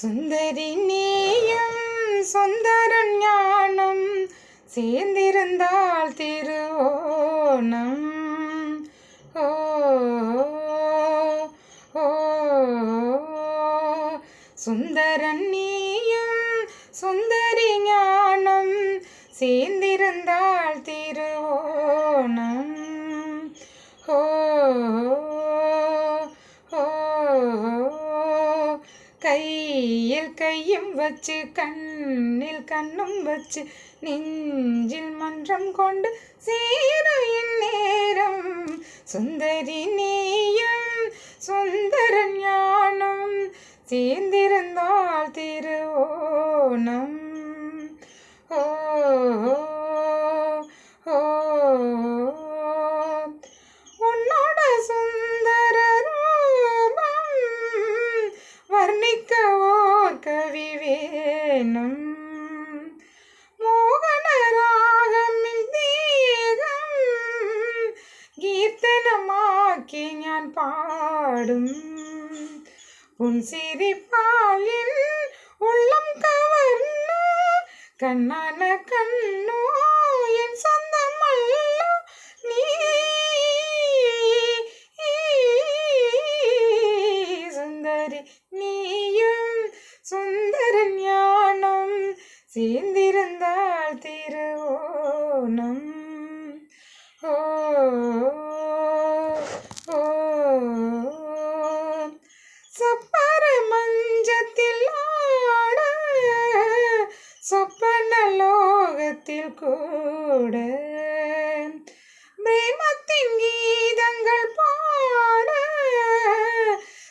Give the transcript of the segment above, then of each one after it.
சுந்தரி நீயும் சுந்தரன் ஞானம் சேர்ந்திருந்தால் திருவோணம். ஓ சுந்தரன் நீயும் சுந்தரி ஞானம் சேர்ந்திருந்தால் திருவோணம். கையில் கையும் வச்சு கண்ணில் கண்ணும் வச்சு நெஞ்சில் மன்றம் கொண்டு சேரும் நேரம். சுந்தரி நீயும் சுந்தரன் ஞானம் சேர்ந்திருந்தால் உனக்கே ஞான் பாடும். உன் சிரிப்பாலில் உள்ளம் கவர்ந்து கண்ணான கண்ணோ என் சொந்தம் அல்ல நீ. சுந்தரி நீயும் சுந்தர ஞானம் சேர்ந்திருந்தால் திருவோணம். லோகத்தில் கூட. பிரேமத்தின் கீதங்கள் பாட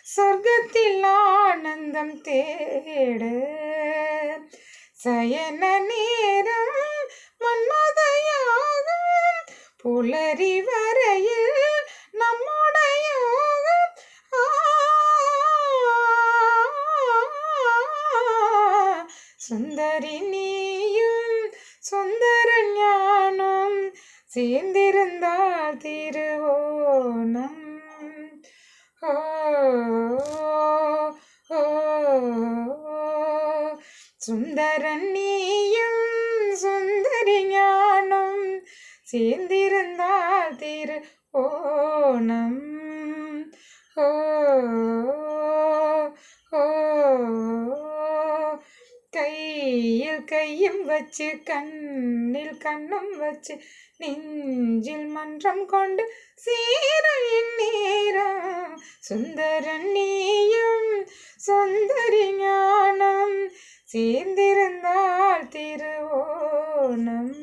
சொர்க்கத்தில் ஆனந்தம் தேட. சயன நேரம் மன்மதையாகும் புலரி வரையில் நம்முடைய யோகம் ஆ, சுந்தரி சேர்ந்திருந்தால் திருவோணம் ஓ சுந்தரன் நீயும் சுந்தரி ஞானம் சேர்ந்திருந்தால் திரு ஓ ஓ கையில் கையும் வச்சு கண்ணில் கண்ணும் வச்சு நெஞ்சில் மன்றம் கொண்டு சேரும் நேரம். சுந்தரன் நீயும் சுந்தரி ஞானம் சேர்ந்திருந்தால் திருவோணம்.